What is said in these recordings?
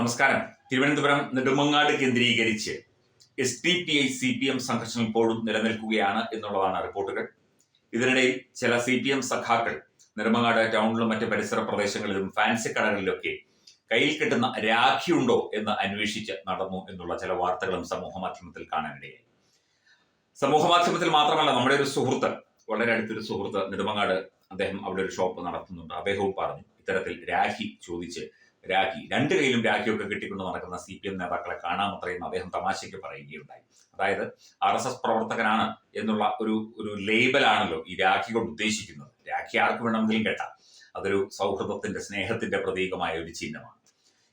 നമസ്കാരം. തിരുവനന്തപുരം നെടുമങ്ങാട് കേന്ദ്രീകരിച്ച് S D P I C P M സംഘർഷം ഇപ്പോഴും നിലനിൽക്കുകയാണ് എന്നുള്ളതാണ് റിപ്പോർട്ടുകൾ. ഇതിനിടയിൽ ചില സി പി എം സഖാക്കൾ നെടുമങ്ങാട് ടൗണിലും മറ്റ് പരിസര പ്രദേശങ്ങളിലും ഫാൻസി കടകളിലൊക്കെ കയ്യിൽ കിട്ടുന്ന രാഖിയുണ്ടോ എന്ന് അന്വേഷിച്ച് നടന്നു എന്നുള്ള ചില വാർത്തകളും സമൂഹ മാധ്യമത്തിൽ കാണാനിടയായി. സമൂഹ മാധ്യമത്തിൽ മാത്രമല്ല നമ്മുടെ ഒരു സുഹൃത്ത് വളരെ അടുത്തൊരു സുഹൃത്ത് നെടുമങ്ങാട് അദ്ദേഹം അവിടെ ഒരു ഷോപ്പ് നടത്തുന്നുണ്ട്. അദ്ദേഹവും പറഞ്ഞു ഇത്തരത്തിൽ രാഖി ചോദിച്ച് രാഖി രണ്ട് കയ്യിലും രാഖിയൊക്കെ കെട്ടിക്കൊണ്ട് നടക്കുന്ന സി പി എം നേതാക്കളെ കാണാമത്രയും അദ്ദേഹം തമാശയ്ക്ക് പറയുകയുണ്ടായി. അതായത് ആർ എസ് എസ് പ്രവർത്തകനാണ് എന്നുള്ള ഒരു ഒരു ലേബലാണല്ലോ ഈ രാഖി കൊണ്ട് ഉദ്ദേശിക്കുന്നത്. രാഖി ആർക്ക് വേണമെങ്കിലും കേട്ടാ. അതൊരു സൗഹൃദത്തിന്റെ സ്നേഹത്തിന്റെ പ്രതീകമായ ഒരു ചിഹ്നമാണ്.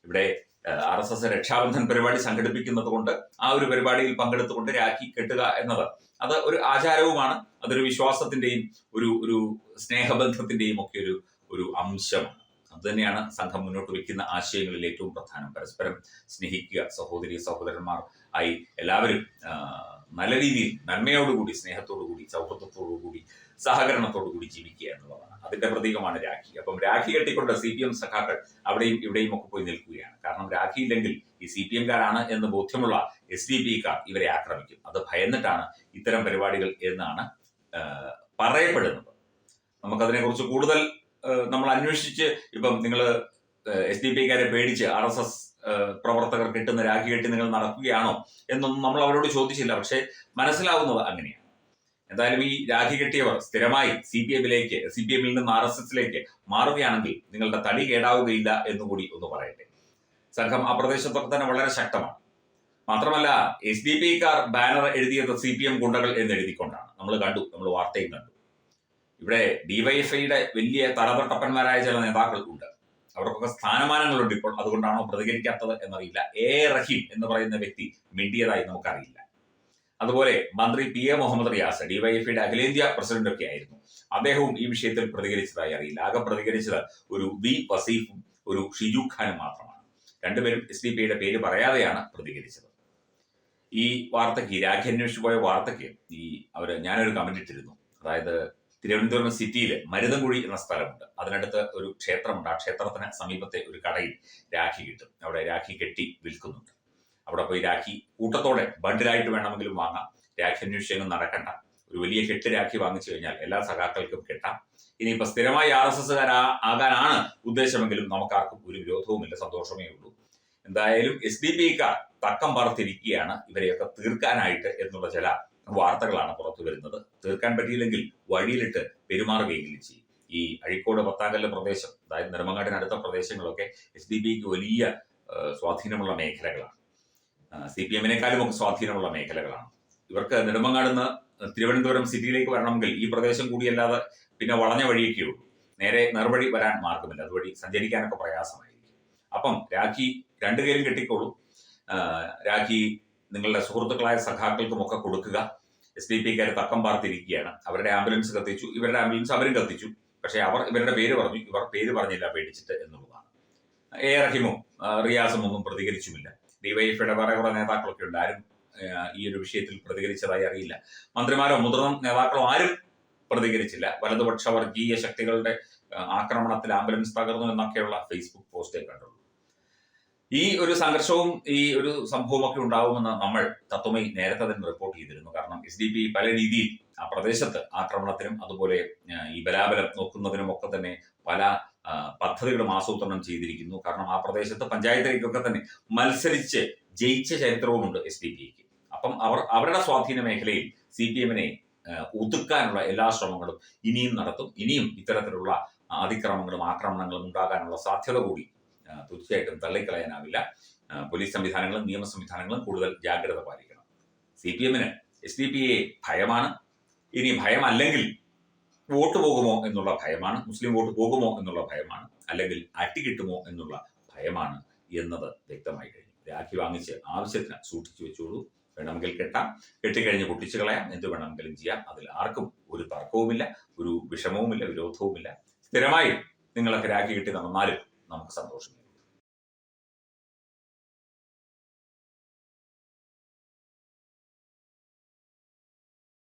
ഇവിടെ ആർ എസ് എസ് രക്ഷാബന്ധൻ പരിപാടി സംഘടിപ്പിക്കുന്നത് കൊണ്ട് ആ ഒരു പരിപാടിയിൽ പങ്കെടുത്തുകൊണ്ട് രാഖി കെട്ടുക എന്നത് അത് ഒരു ആചാരവുമാണ്. അതൊരു വിശ്വാസത്തിന്റെയും ഒരു ഒരു സ്നേഹബന്ധത്തിന്റെയും ഒക്കെ ഒരു ഒരു അംശമാണ്. അതുതന്നെയാണ് സംഘം മുന്നോട്ട് വയ്ക്കുന്ന ആശയങ്ങളിൽ ഏറ്റവും പ്രധാനം. പരസ്പരം സ്നേഹിക്കുക സഹോദരി സഹോദരന്മാർ ആയി എല്ലാവരും നല്ല രീതിയിൽ നന്മയോടുകൂടി സ്നേഹത്തോടുകൂടി സൗഹൃദത്തോടുകൂടി സഹകരണത്തോടുകൂടി ജീവിക്കുക എന്നുള്ളതാണ്. അതിന്റെ പ്രതീകമാണ് രാഖി. അപ്പം രാഖി കെട്ടിക്കൊണ്ട് സി പി എം സഖാക്കൾ അവിടെയും ഇവിടെയും ഒക്കെ പോയി നിൽക്കുകയാണ്. കാരണം രാഖി ഇല്ലെങ്കിൽ ഈ സി പി എംകാരാണ് എന്ന് ബോധ്യമുള്ള എസ് ഡി പി കാർ ഇവരെ ആക്രമിക്കും. അത് ഭയന്നിട്ടാണ് ഇത്തരം പരിപാടികൾ എന്നാണ് പറയപ്പെടുന്നത്. നമുക്കതിനെക്കുറിച്ച് കൂടുതൽ നമ്മൾ അന്വേഷിച്ച് ഇപ്പം നിങ്ങൾ എസ് ഡി പി പേടിച്ച് ആർ എസ് എസ് പ്രവർത്തകർ കിട്ടുന്ന രാഖി കെട്ടി നിങ്ങൾ നടക്കുകയാണോ എന്നൊന്നും നമ്മൾ അവരോട് ചോദിച്ചില്ല. പക്ഷെ മനസ്സിലാവുന്നത് അങ്ങനെയാണ്. എന്തായാലും ഈ രാഖി കെട്ടിയവർ സ്ഥിരമായി സി പി എമ്മിലേക്ക് സി പി എമ്മിൽ നിന്ന് ആർ എസ് എസിലേക്ക് മാറുകയാണെങ്കിൽ നിങ്ങളുടെ തടി കേടാവുകയില്ല എന്നുകൂടി ഒന്ന് പറയട്ടെ. സംഘം ആ പ്രദേശത്തൊക്കെ തന്നെ വളരെ ശക്തമാണ്. മാത്രമല്ല S D P car banner എഴുതിയത് സി പി എം ഗുണ്ടകൾ എന്ന് എഴുതിക്കൊണ്ടാണ്. നമ്മൾ കണ്ടു നമ്മൾ വാർത്തയും കണ്ടു. ഇവിടെ ഡിവൈഎഫ്ഐയുടെ വലിയ തലതൊട്ടപ്പന്മാരായ ചില നേതാക്കൾക്കുണ്ട്. അവർക്കൊക്കെ സ്ഥാനമാനങ്ങളുണ്ട് ഇപ്പോൾ. അതുകൊണ്ടാണോ പ്രതികരിക്കാത്തത് എന്നറിയില്ല. എ റഹീം എന്ന് പറയുന്ന വ്യക്തി മിണ്ടിയതായി നമുക്കറിയില്ല. അതുപോലെ മന്ത്രി പി എ മുഹമ്മദ് റിയാസ് ഡിവൈഎഫ്ഐയുടെ അഖിലേന്ത്യാ പ്രസിഡന്റ് ഒക്കെ ആയിരുന്നു. അദ്ദേഹവും ഈ വിഷയത്തിൽ പ്രതികരിച്ചതായി അറിയില്ല. ആകെ പ്രതികരിച്ചത് ഒരു വി വസീഫും ഒരു ഷിജു ഖാനും മാത്രമാണ്. രണ്ടുപേരും എസ് ഡി പിയുടെ പേര് പറയാതെയാണ് പ്രതികരിച്ചത്. ഈ വാർത്തയ്ക്ക് രാഖി അന്വേഷിച്ചു പോയ വാർത്തയ്ക്ക് ഈ അവർ ഞാനൊരു കമന്റ് ഇട്ടിരുന്നു. അതായത് തിരുവനന്തപുരം സിറ്റിയിൽ മരുതൻകുഴി എന്ന സ്ഥലമുണ്ട്. അതിനടുത്ത് ഒരു ക്ഷേത്രമുണ്ട്. ആ ക്ഷേത്രത്തിന് സമീപത്തെ ഒരു കടയിൽ രാഖി കിട്ടും. അവിടെ രാഖി കെട്ടി വിൽക്കുന്നുണ്ട്. അവിടെ പോയി രാഖി കൂട്ടത്തോടെ ബണ്ടിലായിട്ട് വേണമെങ്കിലും വാങ്ങാം. രാഖി അന്വേഷിച്ചൊന്നും നടക്കണ്ട. ഒരു വലിയ കെട്ട് രാഖി വാങ്ങിച്ചു കഴിഞ്ഞാൽ എല്ലാ സഖാക്കൾക്കും കെട്ടാം. ഇനിയിപ്പൊ സ്ഥിരമായി ആർ എസ് എസ് ആകാനാണ് ഉദ്ദേശമെങ്കിലും നമുക്കാർക്കും ഒരു വിരോധവുമില്ല സന്തോഷമേ ഉള്ളൂ. എന്തായാലും എസ് ഡി പി കാർ തക്കം പറത്തിരിക്കുകയാണ് ഇവരെയൊക്കെ തീർക്കാനായിട്ട് എന്നുള്ള ചില വാർത്തകളാണ് പുറത്തു വരുന്നത്. തീർക്കാൻ പറ്റിയില്ലെങ്കിൽ വഴിയിലിട്ട് പെരുമാറുകയെങ്കിലും ചെയ്യും. ഈ അഴിക്കോട് പത്താങ്കല്ല് പ്രദേശം അതായത് നെടുമങ്ങാടിനടുത്ത പ്രദേശങ്ങളൊക്കെ എസ് ഡി പിക്ക് വലിയ സ്വാധീനമുള്ള മേഖലകളാണ്. സി പി എമ്മിനേക്കാളും ഒക്കെ സ്വാധീനമുള്ള മേഖലകളാണ്. ഇവർക്ക് നെടുമങ്ങാട് നിന്ന് തിരുവനന്തപുരം സിറ്റിയിലേക്ക് വരണമെങ്കിൽ ഈ പ്രദേശം കൂടിയല്ലാതെ പിന്നെ വളഞ്ഞ വഴിയൊക്കെ ഉള്ളൂ. നേരെ നേർവഴി വരാൻ മാർഗമില്ല. അതുവഴി സഞ്ചരിക്കാനൊക്കെ പ്രയാസമായിരിക്കും. അപ്പം രാഖി രണ്ടു കയ്യിലും കെട്ടിക്കോളൂ. രാഖി നിങ്ങളുടെ സുഹൃത്തുക്കളായ സഖാക്കൾക്കും ഒക്കെ കൊടുക്കുക എസ് ഡി പിക്കാർ തക്കം പാർത്തിരിക്കുകയാണ്. അവരുടെ ആംബുലൻസ് കത്തിച്ചു ഇവരുടെ ആംബുലൻസ് അവരും കത്തിച്ചു. പക്ഷേ അവർ ഇവരുടെ പേര് പറഞ്ഞു ഇവർ പേര് പറഞ്ഞില്ല പേടിച്ചിട്ട് എന്നുള്ളതാണ്. എ റഹിമും റിയാസും ഒന്നും പ്രതികരിച്ചുമില്ല. ഡിവൈഎഫ്ഐയുടെ വേറെ കുറെ നേതാക്കളൊക്കെ ഉണ്ട്. ആരും ഈ ഒരു വിഷയത്തിൽ പ്രതികരിച്ചതായി അറിയില്ല. മന്ത്രിമാരോ മുതിർന്ന നേതാക്കളോ ആരും പ്രതികരിച്ചില്ല. വലതുപക്ഷ വർഗീയ ശക്തികളുടെ ആക്രമണത്തിൽ ആംബുലൻസ് തകർന്നു എന്നൊക്കെയുള്ള ഫേസ്ബുക്ക് പോസ്റ്റേ കണ്ടുള്ളൂ ഈ ഒരു സംഘർഷവും ഈ ഒരു സംഭവവും ഒക്കെ ഉണ്ടാവുമെന്ന് നമ്മൾ തത്വമൈ നേരത്തെ തന്നെ റിപ്പോർട്ട് ചെയ്തിരുന്നു. കാരണം എസ് ഡി പി പല രീതിയിൽ ആ പ്രദേശത്ത് ആക്രമണത്തിനും അതുപോലെ ഈ ബലാബലം നോക്കുന്നതിനും ഒക്കെ തന്നെ പല പദ്ധതികളും ആസൂത്രണം ചെയ്തിരിക്കുന്നു. കാരണം ആ പ്രദേശത്ത് പഞ്ചായത്തിലേക്കൊക്കെ തന്നെ മത്സരിച്ച് ജയിച്ച ചരിത്രവുമുണ്ട് എസ് ഡി പിക്ക് അപ്പം അവർ അവരുടെ സ്വാധീന മേഖലയിൽ സി പി എമ്മിനെ ഒതുക്കാനുള്ള എല്ലാ ശ്രമങ്ങളും ഇനിയും നടത്തും. ഇനിയും ഇത്തരത്തിലുള്ള അതിക്രമങ്ങളും ആക്രമണങ്ങളും ഉണ്ടാകാനുള്ള സാധ്യത കൂടി തീർച്ചയായിട്ടും തള്ളിക്കളയാനാവില്ല. പോലീസ് സംവിധാനങ്ങളും നിയമ സംവിധാനങ്ങളും കൂടുതൽ ജാഗ്രത പാലിക്കണം. സി പി എമ്മിന് എസ് ഡി പി എ ഭയമാണ്. ഇനി ഭയമല്ലെങ്കിൽ വോട്ട് പോകുമോ എന്നുള്ള ഭയമാണ്. മുസ്ലിം വോട്ട് പോകുമോ എന്നുള്ള ഭയമാണ്. അല്ലെങ്കിൽ അട്ടി കിട്ടുമോ എന്നുള്ള ഭയമാണ് എന്നത് വ്യക്തമായി കഴിഞ്ഞു. രാഖി വാങ്ങിച്ച് ആവശ്യത്തിന് സൂക്ഷിച്ചു വെച്ചോളൂ. വേണമെങ്കിൽ കെട്ടാം. കെട്ടിക്കഴിഞ്ഞ് പൊട്ടിച്ചു കളയാം. എന്ത് വേണമെങ്കിലും ചെയ്യാം. അതിൽ ആർക്കും ഒരു തർക്കവുമില്ല ഒരു വിഷമവുമില്ല വിരോധവുമില്ല. സ്ഥിരമായി നിങ്ങളൊക്കെ രാഖി കിട്ടി നടന്നാലും нам Оксана уже